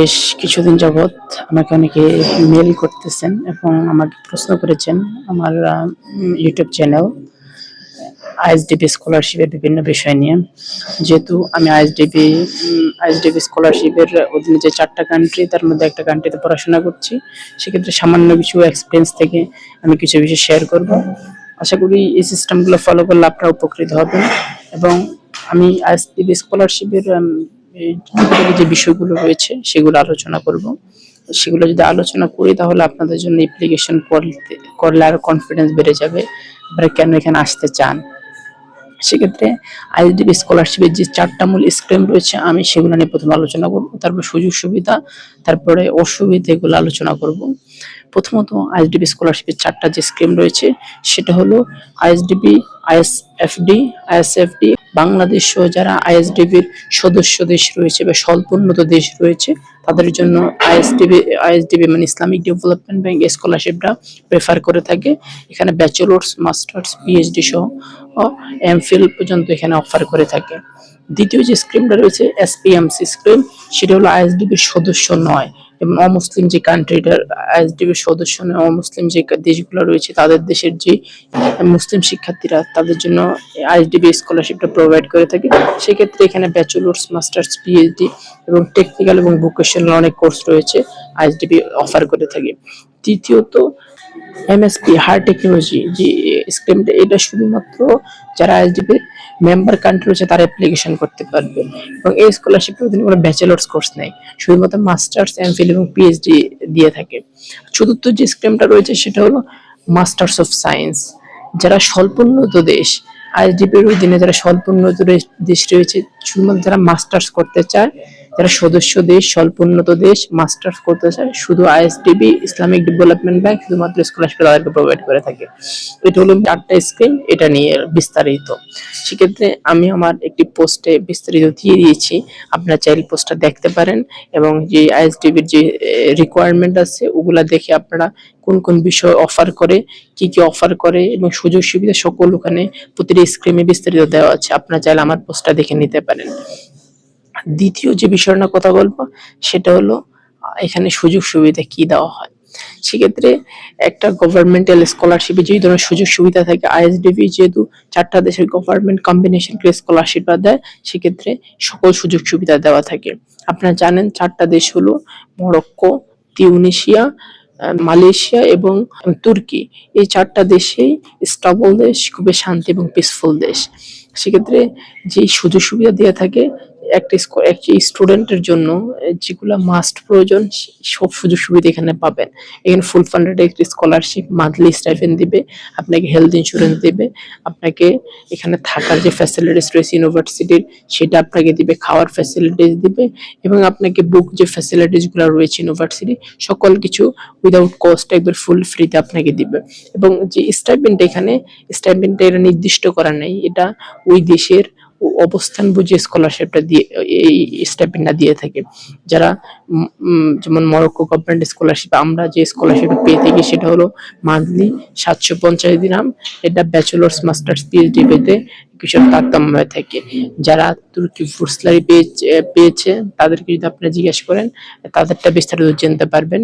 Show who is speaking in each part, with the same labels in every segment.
Speaker 1: বেশ কিছুদিন যাবৎ আমাকে অনেকে মেল করতেছেন এবং আমাকে প্রশ্ন করেছেন আমার ইউটিউব চ্যানেল আইএসডিবি স্কলারশিপের বিভিন্ন বিষয় নিয়ে। যেহেতু আমি আইএসডিবি আইএসডিবি স্কলারশিপের অধীনে যে চারটা কান্ট্রি তার মধ্যে একটা কান্ট্রিতে পড়াশোনা করছি। সেক্ষেত্রে সামান্য কিছু এক্সপিরিয়েন্স থেকে আমি কিছু বিষয় শেয়ার করব। আশা করি এই সিস্টেমগুলো ফলো করলে আপনারা উপকৃত হবেন। এবং আমি আইএসডিবি স্কলারশিপের যে বিষয়গুলো রয়েছে, সেগুলো আলোচনা করব। সেগুলো যদি আলোচনা করি, তাহলে আপনাদের জন্য অ্যাপ্লিকেশন করতে করলে আরও কনফিডেন্স বেড়ে যাবে। আপনারা কেন এখানে আসতে চান? সেক্ষেত্রে আইএসডিবি স্কলারশিপের যে চারটা মূল স্কিম রয়েছে, আমি সেগুলো নিয়ে প্রথমে আলোচনা করব। তারপর সুযোগ সুবিধা তারপরে অসুবিধা এগুলো আলোচনা করব। প্রথমত আইএসডিবি স্কলারশিপের চারটা যে স্কিম রয়েছে, সেটা হলো আইএসডিবি, আইএসএফডি আইএসএফডি, বাংলাদেশ সহ যারা আইএসডিবির সদস্য দেশ রয়েছে বা স্বল্পোন্নত দেশ রয়েছে, তাদের জন্য আইএসডিবি আইএসডিবি মানে ইসলামিক ডেভেলপমেন্ট ব্যাংক স্কলারশিপটা প্রেফার করে থাকে। এখানে ব্যাচেলর্স মাস্টার্স পিএইচডি সহ এমফিল পর্যন্ত এখানে অফার করে থাকে। দ্বিতীয় যে স্কিমটা রয়েছে এসপিএমসি স্কিম, সেটা হলো আইএসডিবির সদস্য নয়। এবং অমুসলিম যে কান্ট্রিটার আইএসডিবির সদস্য নয়, অমুসলিম যে দেশগুলো রয়েছে, তাদের দেশের যে মুসলিম শিক্ষার্থীরা, তাদের জন্য আইএসডিবি স্কলারশিপটা প্রোভাইড করে থাকে। সেক্ষেত্রে এখানে ব্যাচেলর্স মাস্টার্স পিএইচডি এবং টেকনিক্যাল এবং ভোকেশনাল অনেক কোর্স রয়েছে আইএসডিবি অফার করে থাকে। তৃতীয়ত এমএসপি হার টেকনোলজি যে স্কিমটা এটা শুধুমাত্র যারা আইএসডিপির মেম্বার কান্ট্রি রয়েছে, তারা অ্যাপ্লিকেশন করতে পারবে। এবং এই স্কলারশিপের অধীনে কোনো ব্যাচেলার্স কোর্স নেই। শুধুমাত্র মাস্টার্স এমফিল এবং পিএইচডি দিয়ে থাকে। চতুর্থ যে স্কিমটা রয়েছে, সেটা হলো মাস্টার্স অফ সায়েন্স যারা স্বল্পোন্নত দেশ আইএসডিপির অধীনে যারা স্বল্পোন্নত দেশ রয়েছে, শুধুমাত্র যারা মাস্টার্স করতে চায় যারা সদস্য দেশ, স্বল্পোন্নত দেশ মাস্টার্স করতে চায়। শুধু আইএসডিবি ইসলামিক ডেভেলপমেন্ট ব্যাংক শুধুমাত্র স্কলারশিপ তাদেরকে প্রোভাইড করে থাকে। এটা হলো চারটা স্কিম এটা নিয়ে বিস্তারিত। সেক্ষেত্রে আমি আমার একটি পোস্টে বিস্তারিত দিয়ে দিয়েছি। আপনারা চাইলে পোস্টটা দেখতে পারেন এবং যে আইএসডিবির যে রিকোয়ারমেন্ট আছে, ওগুলা দেখে আপনারা কোন কোন বিষয় অফার করে, কি কি অফার করে এবং সুযোগ সুবিধা সকল ওখানে প্রতিটি স্ক্রিমে বিস্তারিত দেওয়া আছে। আপনারা চাইলে আমার পোস্টটা দেখে নিতে পারেন। দ্বিতীয় যে বিষয়টা কথা বলব, সেটা হলো, এখানে সুযোগ সুবিধা কি দেওয়া হয়? সেক্ষেত্রে একটা গভর্নমেন্টাল স্কলারশিপে যেই ধরনের সুযোগ সুবিধা থাকে আইএসডিবি যেহেতু চারটা দেশের গভর্নমেন্ট কম্বিনেশন করে স্কলারশিপ দেয়, সেক্ষেত্রে সকল সুযোগ সুবিধা দেওয়া থাকে। আপনারা জানেন, চারটা দেশ হলো মরক্কো তিউনিশিয়া মালয়েশিয়া এবং তুর্কি। এই চারটা দেশেই স্টাবল দেশ, খুবই শান্তি এবং পিসফুল দেশ। সেক্ষেত্রে যে সুযোগ সুবিধা দেওয়া থাকে একটা একটি স্টুডেন্টের জন্য যেগুলো মাস্ট প্রয়োজন সব সুযোগ সুবিধা এখানে পাবেন। এখানে ফুল ফান্ডেড একটি স্কলারশিপ মান্থলি স্টাইফেন দিবে, আপনাকে হেলথ ইন্স্যুরেন্স দিবে, আপনাকে এখানে থাকার যে ফ্যাসিলিটিস রয়েছে ইউনিভার্সিটির সেটা আপনাকে দিবে, খাওয়ার ফ্যাসিলিটিস দিবে এবং আপনাকে বুক যে ফ্যাসিলিটিসগুলো রয়েছে ইউনিভার্সিটি সকল কিছু উইদাউট কস্ট একবার ফুল ফ্রিতে আপনাকে দিবে। এবং যে স্টাইপেন্ড এখানে স্টাইপেন্ডটা এটা নির্দিষ্ট করা নেই, এটা ওই দেশের অবস্থান বুঝে স্কলারশিপটা দিয়ে, এই স্টাইপেন্ডটা দিয়ে থাকে। যারা যেমন মরক্কো গভর্নমেন্ট স্কলারশিপ আমরা যে স্কলারশিপ পেয়ে থাকি সেটা হলো মান্থলি সাতশো পঞ্চাশ দিনাম। এটা ব্যাচেলার্স মাস্টার্স পিএইচডি পেতে কিছুটা তারতম্য হয়ে থাকে। যারা তুর্কি ফুসলারি পেয়েছে পেয়েছে, তাদেরকে যদি আপনারা জিজ্ঞেস করেন, তাদেরটা বিস্তারিত জানতে পারবেন।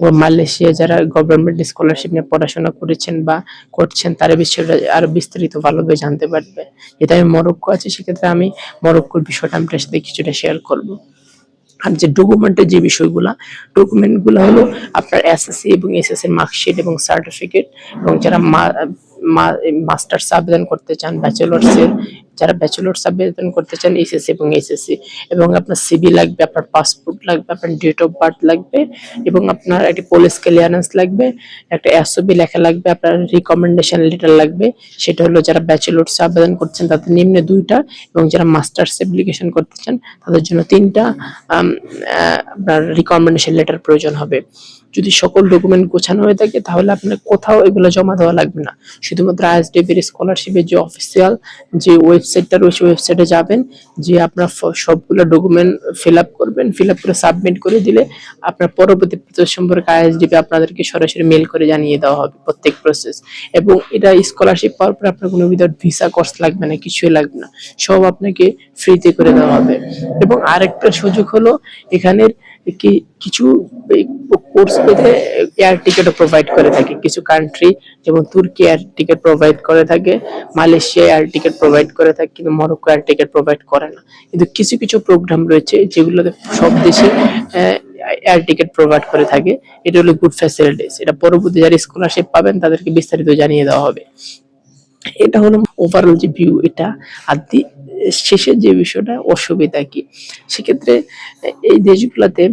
Speaker 1: ও মালয়েশিয়া যারা গভর্নমেন্ট স্কলারশিপ নিয়ে পড়াশোনা করেছেন বা করছেন, তারা বিষয়টা আরও বিস্তারিত ভালোভাবে জানতে পারবে। যেটা আমি মরক্কো আছে, সেক্ষেত্রে আমি মরক্কোর বিষয়টা আপনার সাথে কিছুটা শেয়ার করব। আর যে ডকুমেন্টের যে বিষয়গুলা ডকুমেন্টগুলো হলো আপনার এসএসসি এবং এসএসসি মার্কশিট এবং সার্টিফিকেট এবং যারা মাস্টার্স আবেদন করতে চান ব্যাচেলর্স যারা ব্যাচেলর্স আবেদন করতে চান এসএসসি এবং এসএসসি এবং আপনার সিবি লাগবে, আপনার পাসপোর্ট লাগবে, আপনার ডেট অফ বার্থ লাগবে, এবং আপনার একটি পুলিশ ক্লিয়ারেন্স লাগবে, একটা এসওবি লেখা লাগবে, আপনার রিকমেন্ডেশন লেটার লাগবে, সেটা হলো যারা ব্যাচেলর্স আবেদন করছেন, তাদের নিম্নে দুইটা, এবং যারা মাস্টার্স অ্যাপ্লিকেশন করতে চান, তাদের জন্য তিনটা আপনার রিকমেন্ডেশন লেটার প্রয়োজন হবে। যদি সকল ডকুমেন্ট গোছানো হয়ে থাকে, তাহলে আপনার কোথাও এগুলো জমা দেওয়া লাগবে না। শুধুমাত্র আইএসডিবির স্কলারশিপের যে অফিসিয়াল যে ওয়েবসাইটটা রয়েছে ওয়েবসাইটে যাবেন যে আপনার সবগুলো ডকুমেন্ট ফিল আপ করবেন ফিল আপ করে সাবমিট করে দিলে আপনার পরবর্তী প্রসেস সম্পর্কে আইএসডিবি আপনাদেরকে সরাসরি মেল করে জানিয়ে দেওয়া হবে প্রত্যেক প্রসেস এবং এটা স্কলারশিপ পাওয়ার পর আপনার কোনো উইদাউট ভিসা কস্ট লাগবে না, কিছুই লাগবে না। সব আপনাকে ফ্রিতে করে দেওয়া হবে। এবং আরেকটা সুযোগ হলো, এখানের কিছু কোর্স পেতে এয়ার টিকিটও প্রোভাইড করে থাকে। কিছু কান্ট্রি যেমন তুর্কি এয়ার টিকিট প্রোভাইড করে থাকে মালয়েশিয়া এয়ার টিকিট প্রোভাইড করে থাকে, কিন্তু মরক্কো এয়ার টিকিট প্রোভাইড করে না। কিন্তু কিছু কিছু প্রোগ্রাম রয়েছে, যেগুলোতে সব দেশে এয়ার টিকিট প্রোভাইড করে থাকে। এটা হলো গুড ফ্যাসিলিটিস এটা পরবর্তী যারা স্কলারশিপ পাবেন, তাদেরকে বিস্তারিত জানিয়ে দেওয়া হবে। এটা হলো ওভারঅল যে ভিউ এটা আর শেষের যে বিষয়টা, অসুবিধা কি? সেক্ষেত্রে এই দেশগুলোতে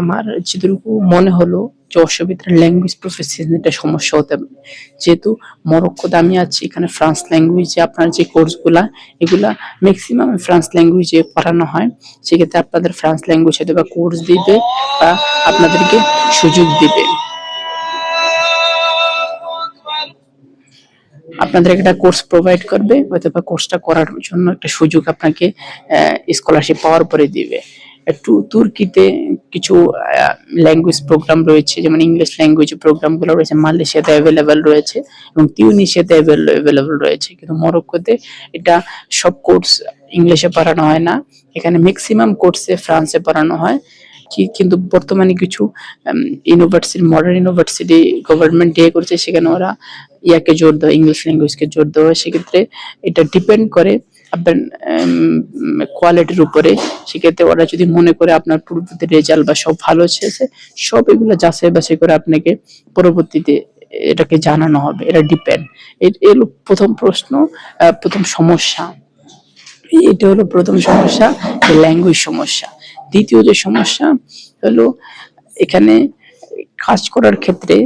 Speaker 1: আমার যেটুকু মনে হলো যে অসুবিধার ল্যাঙ্গুয়েজ প্রফেশন একটা সমস্যা হতে পারে। যেহেতু মরক্কোতে আমি আছি, এখানে ফ্রান্স ল্যাঙ্গুয়েজে আপনার যে কোর্সগুলা এগুলা ম্যাক্সিমাম ফ্রান্স ল্যাঙ্গুয়েজে পড়ানো হয়। সেক্ষেত্রে আপনাদের ফ্রান্স ল্যাঙ্গুয়েজ হয়তো বা কোর্স দিবে বা আপনাদেরকে সুযোগ দিবে। আপনাদের একটা কোর্স প্রোভাইড করবে হয়তো বা কোর্সটা করার জন্য একটা সুযোগ আপনাকে স্কলারশিপ পাওয়ার পরে দিবে। একটু তুর্কিতে কিছু ল্যাঙ্গুয়েজ প্রোগ্রাম রয়েছে, যেমন ইংলিশ ল্যাঙ্গুয়েজ প্রোগ্রামগুলো রয়েছে, মালয়েশিয়াতে অ্যাভেলেবেল রয়েছে এবং তিউনিশিয়াতে অ্যাভেলেবেল রয়েছে। কিন্তু মরক্কোতে এটা সব কোর্স ইংলিশে পড়ানো হয় না। এখানে ম্যাক্সিমাম কোর্সে ফ্রান্সে পড়ানো হয়। কি, কিন্তু বর্তমানে কিছু ইউনিভার্সিটি মডার্ন ইউনিভার্সিটি গভর্নমেন্ট ইয়ে করছে, সেখানে ওরা ইয়াকে জোর দেওয়া ইংলিশ ল্যাঙ্গুয়েজকে জোর দেওয়া হয় সেক্ষেত্রে এটা ডিপেন্ড করে আপনার কোয়ালিটির উপরে। সেক্ষেত্রে ওরা যদি মনে করে আপনার পূর্ববর্তী রেজাল্ট বা সব ভালো হয়েছে, সব এগুলো যাচাই বাছাই করে আপনাকে পরবর্তীতে এটাকে জানানো হবে। এটা ডিপেন্ড এর প্রথম প্রশ্ন প্রথম সমস্যা। এটা হলো প্রথম সমস্যা ল্যাঙ্গুয়েজ সমস্যা। দ্বিতীয় যে সমস্যা হলো, এখানে কাজ করার ক্ষেত্রে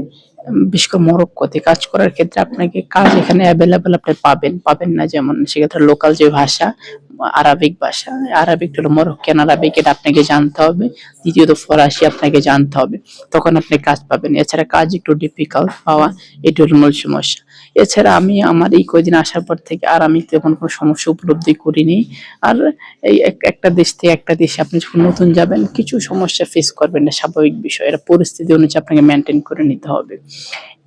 Speaker 1: বিশেষ করে মরক্কোতে কাজ করার ক্ষেত্রে আপনাকে কাজ এখানে অ্যাভেলেবেল আপনি পাবেন পাবেন না যেমন সেক্ষেত্রে লোকাল যে ভাষা, আরবিক ভাষা, আরবিক হলো মরক্কান আরবিক, এটা আপনাকে জানতে হবে। দ্বিতীয়ত ফরাসি আপনাকে জানতে হবে। তখন আপনি কাজ পাবেন। এছাড়া কাজ একটু ডিফিকাল্ট পাওয়া, এটি হলো মূল সমস্যা। এছাড়া আমি আমার এই কয়দিন আসার পর থেকে আর আমি তেমন কোনো সমস্যা উপলব্ধি করিনি। আর এই এক- একটা দেশ থেকে একটা দেশে আপনি যখন নতুন যাবেন, কিছু সমস্যা ফেস করবেন না, স্বাভাবিক বিষয়। এটা পরিস্থিতি অনুযায়ী আপনাকে মেনটেন করে নিতে হবে।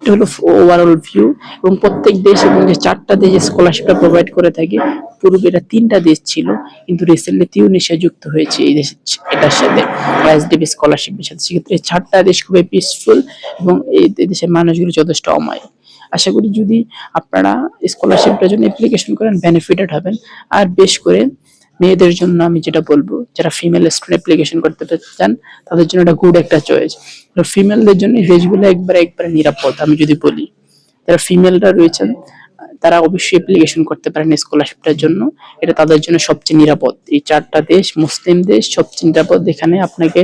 Speaker 1: এটা হলো ওভারঅল ভিউ এবং প্রত্যেক দেশ এবং যে চারটা দেশে স্কলারশিপটা প্রোভাইড করে থাকে, পূর্বে এটা তিনটা দেশ ছিল, কিন্তু রিসেন্টলি তিউনিশিয়া যুক্ত হয়েছে এই দেশের এটার সাথে এসডিবি স্কলারশিপের সাথে। সেক্ষেত্রে চারটা দেশ খুবই পিসফুল এবং এই দেশের মানুষগুলো যথেষ্ট অমায়িক। আশা করি যদি আপনারা স্কলারশিপটার জন্য অ্যাপ্লিকেশন করেন বেনিফিটেড হবেন। আর বেশ করে মেয়েদের জন্য আমি যেটা বলব, যারা ফিমেল স্টুডেন্ট অ্যাপ্লিকেশন করতে চান, তাদের জন্য এটা গুড একটা চয়েস ফিমেলদের জন্য দেশগুলো একবার, একবারে নিরাপদ, আমি যদি বলি। যারা ফিমেলরা রয়েছেন তারা অবশ্যই অ্যাপ্লিকেশন করতে পারেন স্কলারশিপটার জন্য। এটা তাদের জন্য সবচেয়ে নিরাপদ। এই চারটা দেশ, মুসলিম দেশ সবচেয়ে নিরাপদ। এখানে আপনাকে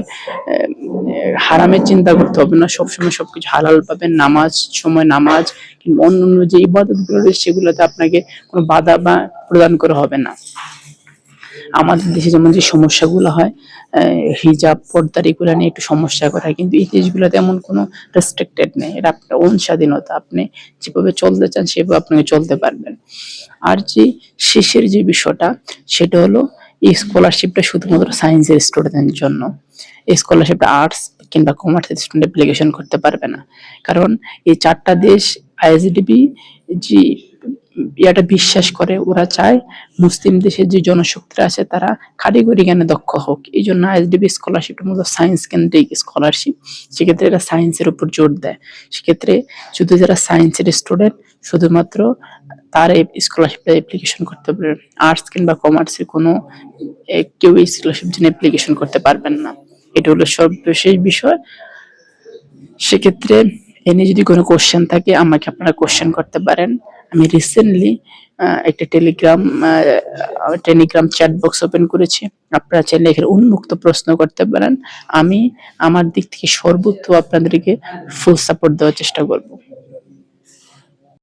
Speaker 1: হারামের চিন্তা করতে হবে না। সবসময় সবকিছু হালাল পাবেন। নামাজ, সময় নামাজ কিংবা অন্য অন্য যে ইবাদতগুলো রয়েছে, সেগুলোতে আপনাকে কোনো বাধা বা প্রদান করা হবে না। আমাদের দেশে যেমন যে সমস্যাগুলো হয় হিজাব, পর্দার এগুলো নিয়ে একটু সমস্যা করা হয় কিন্তু এই দেশগুলোতে এমন কোনো রেস্ট্রিক্টেড নেই। এটা আপনার ওন স্বাধীনতা আপনি যেভাবে চলতে চান, সেভাবে আপনাকে চলতে পারবেন। আর যে শেষের যে বিষয়টা, সেটা হলো এই স্কলারশিপটা শুধুমাত্র সায়েন্সের স্টুডেন্টের জন্য। এই স্কলারশিপটা আর্টস কিংবা কমার্সের স্টুডেন্ট অ্যাপ্লিকেশন করতে পারবে না। কারণ এই চারটা দেশ আইএসডিবি যে ইয়াটা বিশ্বাস করে, ওরা চায় মুসলিম দেশের যে জনশক্তিরা আছে তারা কারিগরি জ্ঞানে দক্ষ হোক। এই জন্য আইএসডিবি স্কলারশিপটা মূলত সায়েন্স কেন্দ্রিক স্কলারশিপ সেক্ষেত্রে এরা সায়েন্সের উপর জোর দেয়। সেক্ষেত্রে শুধু যারা সায়েন্সের স্টুডেন্ট শুধুমাত্র তার এই স্কলারশিপটা অ্যাপ্লিকেশন করতে পারবেন আর্টস কিংবা কমার্সের কোনো কেউ এই স্কলারশিপ জন্য অ্যাপ্লিকেশন করতে পারবেন না। এটা হলো সর্বশেষ বিষয়। সেক্ষেত্রে এ নিয়ে যদি কোনো কোশ্চেন থাকে, আমাকে আপনারা কোশ্চেন করতে পারেন। আমি রিসেন্টলি একটা Telegram Telegram chat box open করেছি। আপনারা চাইলে এখানে উন্মুক্ত প্রশ্ন করতে পারেন। আমি আমার দিক থেকে সর্বোচ্চ আপনাদেরকে ফুল সাপোর্ট দেওয়ার চেষ্টা করব।